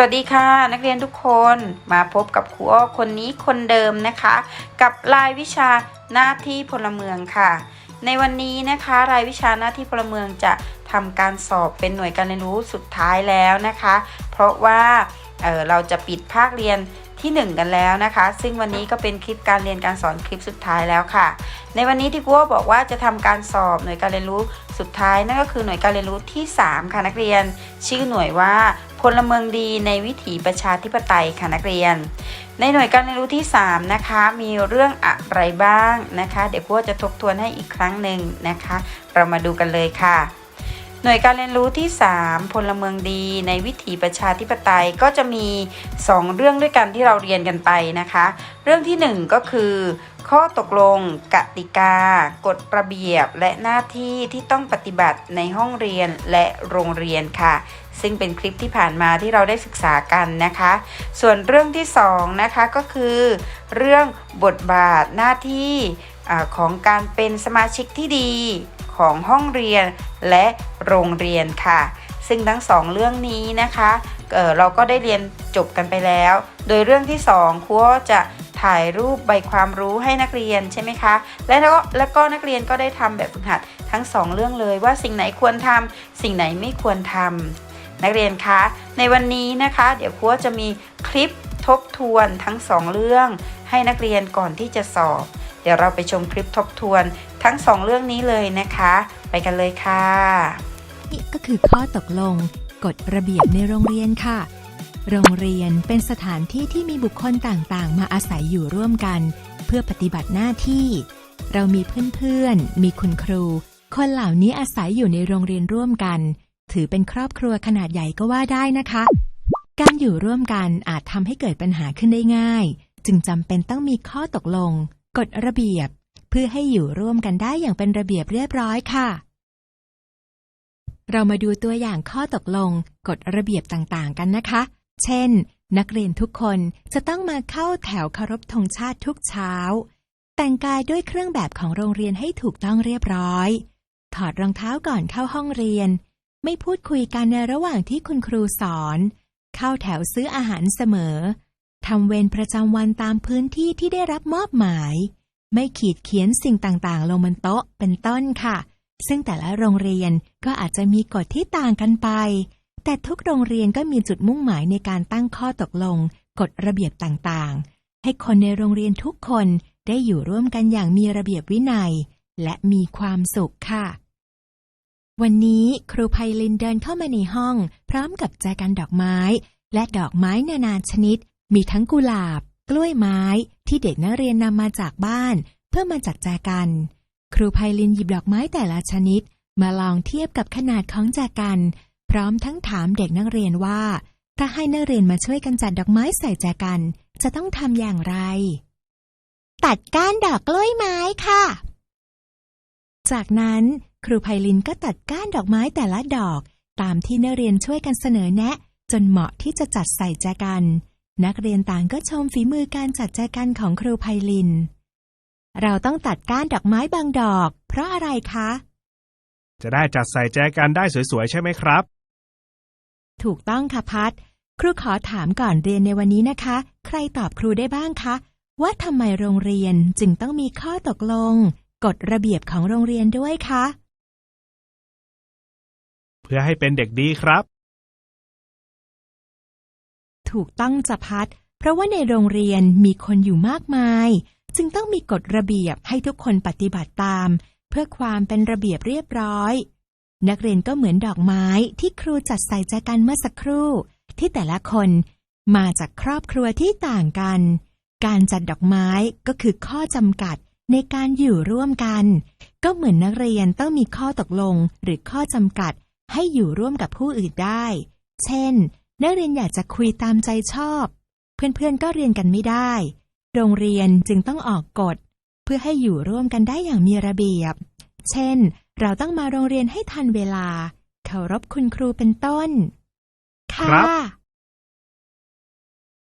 สวัสดีค่ะ นักเรียนทุกคนมาพบกับครูอ้อคนนี้คนเดิมนะคะ กับรายวิชาหน้าที่พลเมืองค่ะ ในวันนี้นะคะ รายวิชาหน้าที่พลเมืองจะทำการสอบเป็นหน่วยการเรียนรู้สุดท้ายแล้วนะคะ เพราะว่าเเราจะปิดภาคเรียน ที่ 1 กันแล้วนะคะ ซึ่งวันนี้ก็เป็นคลิปการเรียนการสอนคลิปสุดท้ายแล้วค่ะ ในวันนี้ที่ครูบอกว่าจะทำการสอบหน่วยการเรียนรู้สุดท้ายนั่นก็คือหน่วยการเรียนรู้ที่ 3 ค่ะนักเรียน ชื่อหน่วยว่าพลเมืองดีในวิถีประชาธิปไตยค่ะนักเรียน ในหน่วยการเรียนรู้ที่ 3 นะคะ มีเรื่องอะไรบ้างนะคะ เดี๋ยวครูจะทบทวนให้อีกครั้งหนึ่งนะคะ เรามาดูกันเลยค่ะ หน่วยการเรียนรู้ที่ 3 พลเมืองดีในวิถีประชาธิปไตยก็จะมี 2 เรื่องด้วยกันที่เราเรียนกันไปนะคะ เรื่องที่ 1 ก็คือ ข้อตกลง กติกา กฎระเบียบและหน้าที่ที่ต้องปฏิบัติในห้องเรียนและโรงเรียนค่ะ ซึ่งเป็นคลิปที่ผ่านมาที่เราได้ศึกษากันนะคะ ส่วนเรื่องที่ 2 นะคะก็คือ เรื่องบทบาทหน้าที่ของการเป็นสมาชิกที่ดี ของห้องเรียนและโรงเรียนค่ะ ซึ่งทั้งสองเรื่องนี้นะคะเเราก็ได้เรียนจบกันไปแล้ว โดยเรื่องที่2ครูจะถ่ายรูปใบความรู้ให้นักเรียนใช่ไหมคะ และแล้วก็แล้วก็นักเรียนก็ได้ทำแบบฝึกหัดทั้งสองเรื่องเลยว่าสิ่งไหนควรทำสิ่งไหนไม่ควรทำนักเรียนคะในวันนี้นะคะ เดี๋ยวครูจะมีคลิปทบทวนทั้งสองเรื่อง ให้นักเรียนก่อนที่จะสอบ เดี๋ยวเราไปชมคลิปทบทวนทั้งสองเรื่องนี้เลยนะคะ ไปกันเลยค่ะ นี่ก็คือข้อตกลงกฎระเบียบในโรงเรียนค่ะ โรงเรียนเป็นสถานที่ที่มีบุคคลต่างๆ มาอาศัยอยู่ร่วมกัน เพื่อปฏิบัติหน้าที่ เรามีเพื่อนๆ มีคุณครู คนเหล่านี้อาศัยอยู่ในโรงเรียนร่วมกัน ถือเป็นครอบครัวขนาดใหญ่ก็ว่าได้นะคะ การอยู่ร่วมกันอาจทำให้เกิดปัญหาขึ้นได้ง่าย จึงจำเป็นต้องมีข้อตกลง กฎระเบียบ เพื่อให้อยู่ร่วมกันได้อย่างเป็นระเบียบเรียบร้อยค่ะ เรามาดูตัวอย่างข้อตกลงกฎระเบียบต่างๆ กันนะคะ เช่น นักเรียนทุกคนจะต้องมาเข้าแถวเคารพธงชาติทุกเช้า แต่งกายด้วยเครื่องแบบของโรงเรียนให้ถูกต้องเรียบร้อย ถอดรองเท้าก่อนเข้าห้องเรียน ไม่พูดคุยกันในระหว่างที่คุณครูสอน เข้าแถวซื้ออาหารเสมอ ทำเวรประจำวันตามพื้นที่ที่ได้รับมอบหมาย ไม่ขีดเขียนสิ่งต่างๆ ลงบนโต๊ะเป็นต้นค่ะ ซึ่งแต่ละโรงเรียนก็อาจจะมีกฎที่ต่างกันไป แต่ทุกโรงเรียนก็มีจุดมุ่งหมายในการตั้งข้อตกลง กฎระเบียบต่างๆ ให้คนในโรงเรียนทุกคนได้อยู่ร่วมกันอย่างมีระเบียบวินัย และมีความสุขค่ะ วันนี้ครูไพลินเดินเข้ามาในห้อง พร้อมกับแจกันดอกไม้ และดอกไม้นานาชนิด มีทั้งกุหลาบ กล้วยไม้ที่เด็กนักเรียนนำมาจากบ้าน เพื่อมาจัดแจกัน ครูไพลินหยิบดอกไม้แต่ละชนิด มาลองเทียบกับขนาดของแจกัน พร้อมทั้งถามเด็กนักเรียนว่า ถ้าให้นักเรียนมาช่วยกันจัดดอกไม้ใส่แจกัน จะต้องทำอย่างไร ตัดก้านดอกกล้วยไม้ค่ะ จากนั้นครูไพลินก็ตัดก้านดอกไม้แต่ละดอก ตามที่นักเรียนช่วยกันเสนอแนะ จนเหมาะที่จะจัดใส่แจกัน นักเรียนต่างก็ชมฝีมือการจัดแจกันของครูไพลิน เราต้องตัดก้านดอกไม้บางดอก เพราะอะไรคะ จะได้จัดใส่แจกันได้สวยๆ ใช่ไหมครับ ถูกต้องค่ะพัด ครูขอถามก่อนเรียนในวันนี้นะคะ ใครตอบครูได้บ้างคะ ว่าทำไมโรงเรียนจึงต้องมีข้อตกลง กฎระเบียบของโรงเรียนด้วยคะ เพื่อให้เป็นเด็กดีครับ ถูกต้องจะพัด เพราะว่าในโรงเรียนมีคนอยู่มากมาย จึงต้องมีกฎระเบียบให้ทุกคนปฏิบัติตาม เพื่อความเป็นระเบียบเรียบร้อย นักเรียนก็เหมือนดอกไม้ที่ครูจัดใส่แจกันเมื่อสักครู่ ที่แต่ละคนมาจากครอบครัวที่ต่างกัน การจัดดอกไม้ก็คือข้อจำกัดในการอยู่ร่วมกัน ก็เหมือนนักเรียนต้องมีข้อตกลงหรือข้อจำกัดให้อยู่ร่วมกับผู้อื่นได้ เช่น นักเรียนอยากจะคุยตามใจชอบ เพื่อนๆก็เรียนกันไม่ได้ โรงเรียนจึงต้องออกกฎ เพื่อให้อยู่ร่วมกันได้อย่างมีระเบียบ เช่น เราต้องมาโรงเรียนให้ทันเวลา เคารพคุณครูเป็นต้น ค่ะครับ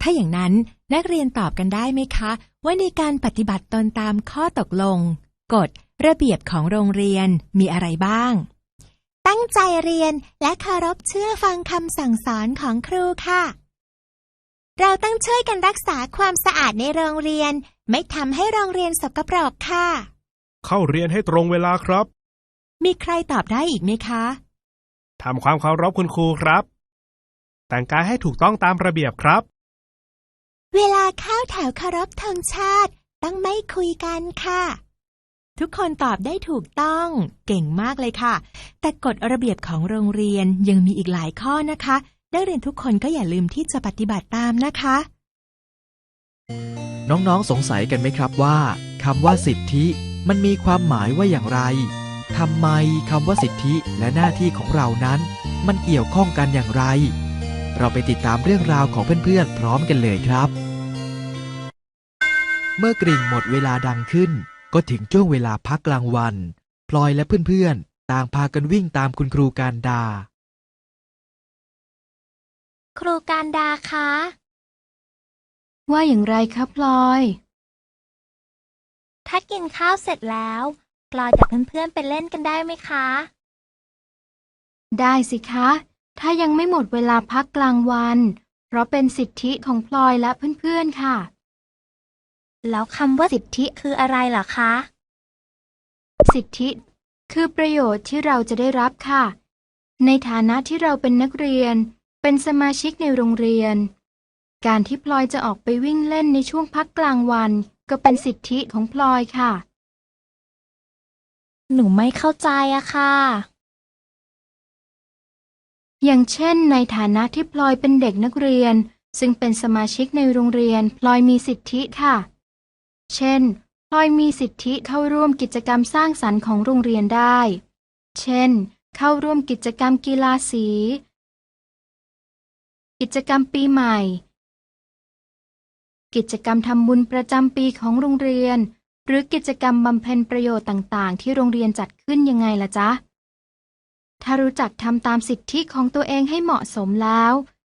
ถ้าอย่างนั้นนักเรียนตอบกันได้ไหมคะ ว่าในการปฏิบัติตนตามข้อตกลง กฎ ระเบียบของโรงเรียนมีอะไรบ้าง ตั้งใจเรียนและเคารพเชื่อฟังคำสั่งสอนของครูค่ะ เราต้องช่วยกันรักษาความสะอาดในโรงเรียน ไม่ทำให้โรงเรียนสกปรกค่ะ เข้าเรียนให้ตรงเวลาครับ มีใครตอบได้อีกไหมคะ ทำความเคารพคุณครูครับ แต่งกายให้ถูกต้องตามระเบียบครับ เวลาเข้าแถวเคารพธงชาติ ต้องไม่คุยกันค่ะ ทุกคนตอบได้ถูกต้อง เก่งมากเลยค่ะ แต่กฎระเบียบของโรงเรียนยังมีอีกหลายข้อนะคะ นักเรียนทุกคนก็อย่าลืมที่จะปฏิบัติตามนะคะ น้องๆ สงสัยกันไหมครับว่าคำว่าสิทธิ มันมีความหมายว่าอย่างไรทำไมคำว่าสิทธิและหน้าที่ของเรานั้น มันเกี่ยวข้องกันอย่างไร เราไปติดตามเรื่องราวของเพื่อนๆ พร้อมกันเลยครับ เมื่อกริ่งหมดเวลาดังขึ้น ก็ถึงช่วงเวลาพักกลางวัน พลอยและเพื่อนๆ ต่างพากันวิ่งตามคุณครูการดา ครูการดาคะ ว่าอย่างไรครับพลอย ถ้ากินข้าวเสร็จแล้วปลอยกับเพื่อนๆไปเล่นกันได้ไหมคะ ได้สิคะ ถ้ายังไม่หมดเวลาพักกลางวัน เพราะเป็นสิทธิของพลอยและเพื่อนๆค่ะ แล้วคำว่าสิทธิคืออะไรเหรอคะ สิทธิ คือประโยชน์ที่เราจะได้รับค่ะ ในฐานะที่เราเป็นนักเรียน เป็นสมาชิกในโรงเรียน การที่พลอยจะออกไปวิ่งเล่นในช่วงพักกลางวัน ก็เป็นสิทธิของพลอยค่ะ หนูไม่เข้าใจอะค่ะ อย่างเช่น ในฐานะที่พลอยเป็นเด็กนักเรียนซึ่งเป็นสมาชิกในโรงเรียน พลอยมีสิทธิค่ะ เช่น พลอยมีสิทธิเข้าร่วมกิจกรรมสร้างสรรค์ของโรงเรียนได้ เช่น เข้าร่วมกิจกรรมกีฬาสี กิจกรรมปีใหม่ กิจกรรมทำบุญประจำปีของโรงเรียน หรือกิจกรรมบำเพ็ญประโยชน์ต่างๆ ที่โรงเรียนจัดขึ้นยังไงล่ะจ๊ะ ถ้ารู้จักทำตามสิทธิของตัวเองให้เหมาะสมแล้ว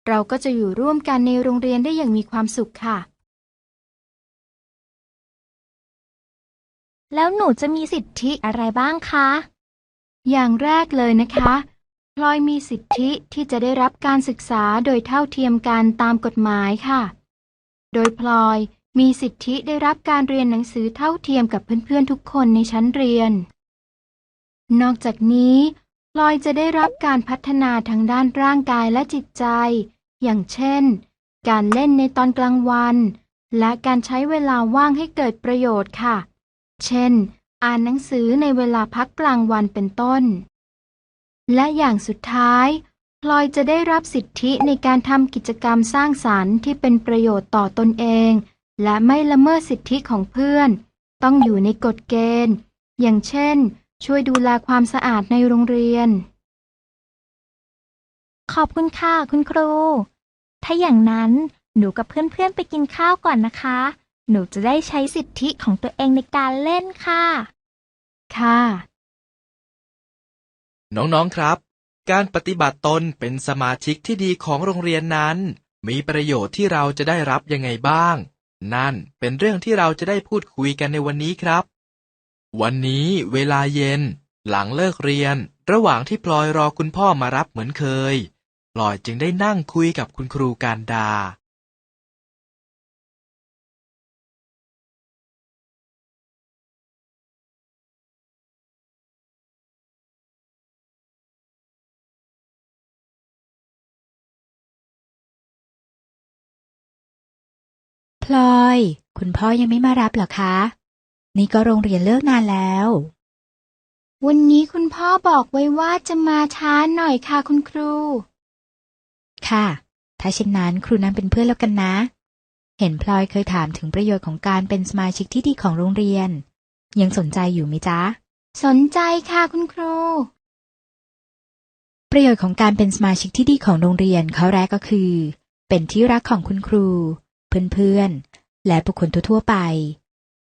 เราก็จะอยู่ร่วมกันในโรงเรียนได้อย่างมีความสุขค่ะ แล้วหนูจะมีสิทธิอะไรบ้างคะ อย่างแรกเลยนะคะพลอยมีสิทธิที่จะได้รับการศึกษาโดยเท่าเทียมกันตามกฎหมายค่ะ โดยพลอยมีสิทธิได้รับการเรียนหนังสือเท่าเทียมกับเพื่อนๆทุกคนในชั้นเรียน นอกจากนี้พลอยจะได้รับการพัฒนาทางด้านร่างกายและจิตใจ อย่างเช่น การเล่นในตอนกลางวัน และการใช้เวลาว่างให้เกิดประโยชน์ค่ะ เช่น อ่านหนังสือในเวลาพักกลางวันเป็นต้น และอย่างสุดท้าย พลอยจะได้รับสิทธิในการทำกิจกรรมสร้างสรรค์ที่เป็นประโยชน์ต่อตนเอง และไม่ละเมิดสิทธิของเพื่อน ต้องอยู่ในกฎเกณฑ์ อย่างเช่น ช่วยดูแลความสะอาดในโรงเรียน ขอบคุณค่ะคุณครู ถ้าอย่างนั้นหนูกับเพื่อนๆไปกินข้าวก่อนนะคะ หนูจะได้ใช้สิทธิของตัวเองในการเล่นค่ะ ค่ะ น้องๆครับ การปฏิบัติตนเป็นสมาชิกที่ดีของโรงเรียนนั้น มีประโยชน์ที่เราจะได้รับยังไงบ้าง นั่นเป็นเรื่องที่เราจะได้พูดคุยกันในวันนี้ครับ วันนี้เวลาเย็น หลังเลิกเรียน ระหว่างที่พลอยรอคุณพ่อมารับเหมือนเคย พลอยจึงได้นั่งคุยกับคุณครูการดา พลอย คุณพ่อยังไม่มารับเหรอคะ นี่ก็โรงเรียนเลิกนานแล้ว วันนี้คุณพ่อบอกไว้ว่าจะมาช้าหน่อยค่ะคุณครู ค่ะ ถ้าเช่นนั้นครูนั้นเป็นเพื่อนแล้วกันนะ เห็นพลอยเคยถามถึงประโยชน์ของการเป็นสมาชิกที่ดีของโรงเรียน ยังสนใจอยู่ไหมจ๊ะ สนใจค่ะคุณครู ประโยชน์ของการเป็นสมาชิกที่ดีของโรงเรียนข้อแรกก็คือ เป็นที่รักของคุณครู เพื่อนๆ และบุคคลทั่วๆไป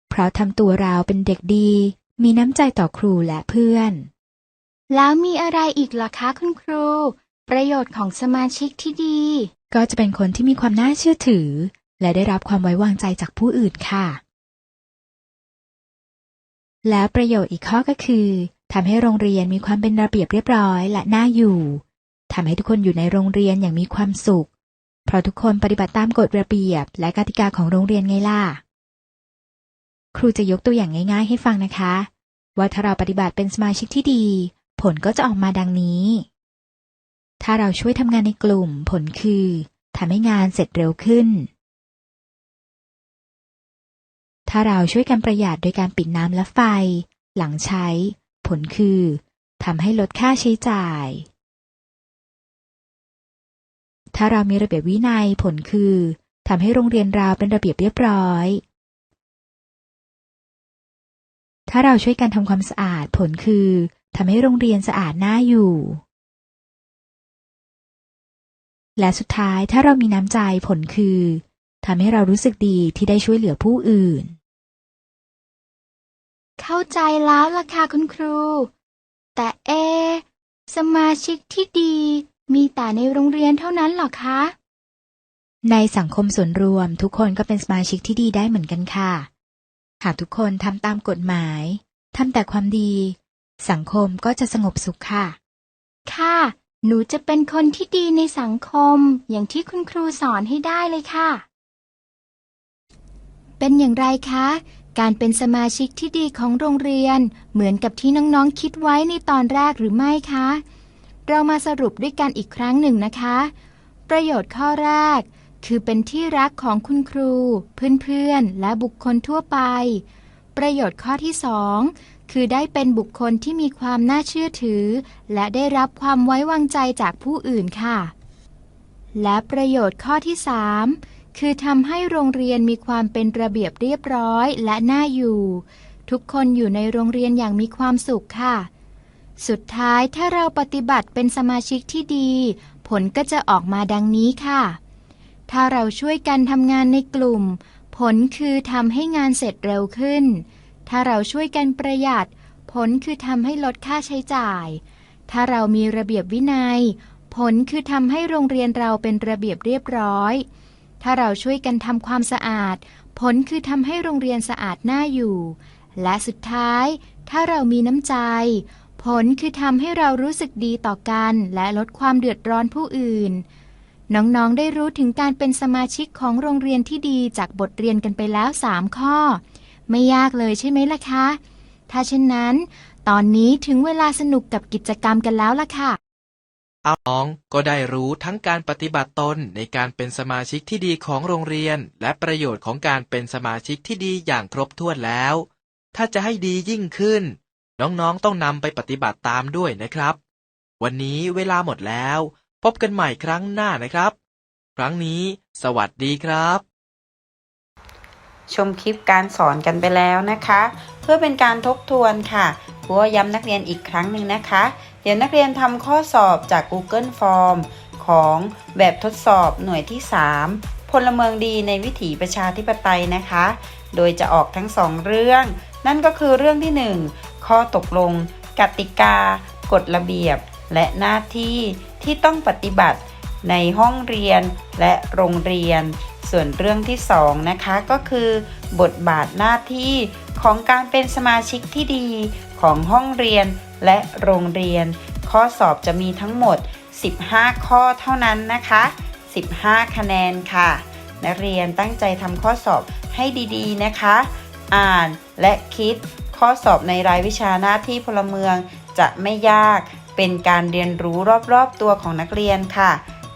เพราะทำตัวเราเป็นเด็กดี มีน้ำใจต่อครูและเพื่อน แล้วมีอะไรอีกล่ะคะคุณครู ประโยชน์ของสมาชิกที่ดี ก็จะเป็นคนที่มีความน่าเชื่อถือ และได้รับความไว้วางใจจากผู้อื่นค่ะ แล้วประโยชน์อีกข้อก็คือทำให้โรงเรียนมีความเป็นระเบียบเรียบร้อยและน่าอยู่ทำให้ทุกคนอยู่ในโรงเรียนอย่างมีความสุข เพราะทุกคนปฏิบัติตามกฎระเบียบ และกติกาของโรงเรียนไงล่ะ ครูจะยกตัวอย่างง่ายๆให้ฟังนะคะ ว่าถ้าเราปฏิบัติเป็นสมาชิกที่ดี ผลก็จะออกมาดังนี้ ถ้าเราช่วยทำงานในกลุ่ม ผลคือทำให้งานเสร็จเร็วขึ้น ถ้าเราช่วยกันประหยัดโดยการปิดน้ำและไฟ หลังใช้ ผลคือทำให้ลดค่าใช้จ่าย ถ้าเรามีระเบียบวินัยผลคือทำให้โรงเรียนเราเป็นระเบียบเรียบร้อย ถ้าเราช่วยกันทำความสะอาดผลคือทำให้โรงเรียนสะอาดน่าอยู่ และสุดท้ายถ้าเรามีน้ำใจผลคือทำให้เรารู้สึกดีที่ได้ช่วยเหลือผู้อื่น เข้าใจแล้วล่ะค่ะคุณครู แต่เอะสมาชิกที่ดี มีแต่ในโรงเรียนเท่านั้นเหรอคะ ในสังคมส่วนรวมทุกคนก็เป็นสมาชิกที่ดีได้เหมือนกันค่ะ หากทุกคนทำตามกฎหมายทำแต่ความดี สังคมก็จะสงบสุขค่ะ ค่ะ หนูจะเป็นคนที่ดีในสังคม อย่างที่คุณครูสอนให้ได้เลยค่ะ เป็นอย่างไรคะ การเป็นสมาชิกที่ดีของโรงเรียน เหมือนกับที่น้องๆคิดไว้ในตอนแรกหรือไม่คะ เรามาสรุปด้วยกันอีกครั้งหนึ่งนะคะ ประโยชน์ข้อแรก คือเป็นที่รักของคุณครู เพื่อนๆ และบุคคลทั่วไป ประโยชน์ข้อที่สองคือได้เป็นบุคคลที่มีความน่าเชื่อถือ และได้รับความไว้วางใจจากผู้อื่นค่ะ และประโยชน์ข้อที่สามคือทำให้โรงเรียนมีความเป็นระเบียบเรียบร้อยและน่าอยู่ ทุกคนอยู่ในโรงเรียนอย่างมีความสุขค่ะ สุดท้ายถ้าเราปฏิบัติเป็นสมาชิกที่ดี ผลก็จะออกมาดังนี้ค่ะ ถ้าเราช่วยกันทำงานในกลุ่ม ผลคือทำให้งานเสร็จเร็วขึ้น ถ้าเราช่วยกันประหยัด ผลคือทำให้ลดค่าใช้จ่าย ถ้าเรามีระเบียบวินัย ผลคือทำให้โรงเรียนเราเป็นระเบียบเรียบร้อย ถ้าเราช่วยกันทำความสะอาด ผลคือทำให้โรงเรียนสะอาดน่าอยู่ และสุดท้าย ถ้าเรามีน้ำใจ ผลคือทำให้เรารู้สึกดีต่อกันและลดความเดือดร้อนผู้อื่น น้องๆ ได้รู้ถึงการเป็นสมาชิกของโรงเรียนที่ดีจากบทเรียนกันไปแล้ว 3 ข้อ ไม่ยากเลยใช่ไหมล่ะคะ ถ้าเช่นนั้น ตอนนี้ถึงเวลาสนุกกับกิจกรรมกันแล้วล่ะค่ะเอาน้องก็ได้รู้ทั้งการปฏิบัติตนในการเป็นสมาชิกที่ดีของโรงเรียน และประโยชน์ของการเป็นสมาชิกที่ดีอย่างครบถ้วนแล้ว ถ้าจะให้ดียิ่งขึ้น น้องๆต้องนำไปปฏิบัติตามด้วยนะครับ วันนี้เวลาหมดแล้ว พบกันใหม่ครั้งหน้านะครับ ครั้งนี้ สวัสดีครับ ชมคลิปการสอนกันไปแล้วนะคะ เพื่อเป็นการทบทวนค่ะครูก็ย้ำนักเรียนอีกครั้งหนึ่งนะคะ เดี๋ยวนักเรียนทำข้อสอบจาก Google Form ของแบบทดสอบหน่วยที่ 3 พลเมืองดีในวิถีประชาธิปไตยนะคะ โดยจะออกทั้งสองเรื่อง นั่นก็คือเรื่องที่ 1 ข้อตกลง กติกา กฎระเบียบ และหน้าที่ที่ต้องปฏิบัติในห้องเรียนและโรงเรียน ส่วนเรื่องที่2นะคะก็คือ บทบาทหน้าที่ของการเป็นสมาชิกที่ดีของห้องเรียนและโรงเรียน ข้อสอบจะมีทั้งหมด 15 ข้อเท่านั้นนะคะ 15 คะแนนค่ะ นักเรียนตั้งใจทำข้อสอบให้ดีๆนะคะ อ่านและคิด ข้อสอบในรายวิชาหน้าที่พลเมืองจะไม่ยาก เป็นการเรียนรู้รอบๆตัวของนักเรียนค่ะ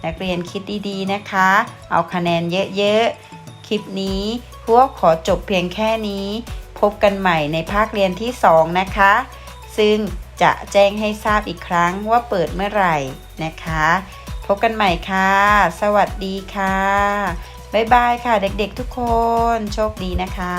นักเรียนคิดดีๆนะคะ เอาคะแนนเยอะๆ คลิปนี้พวกขอจบเพียงแค่นี้ พบกันใหม่ในภาคเรียนที่ 2 นะคะ ซึ่งจะแจ้งให้ทราบอีกครั้งว่าเปิดเมื่อไหร่นะคะ พบกันใหม่ค่ะ สวัสดีค่ะ บ๊ายบายค่ะเด็กๆทุกคน โชคดีนะคะ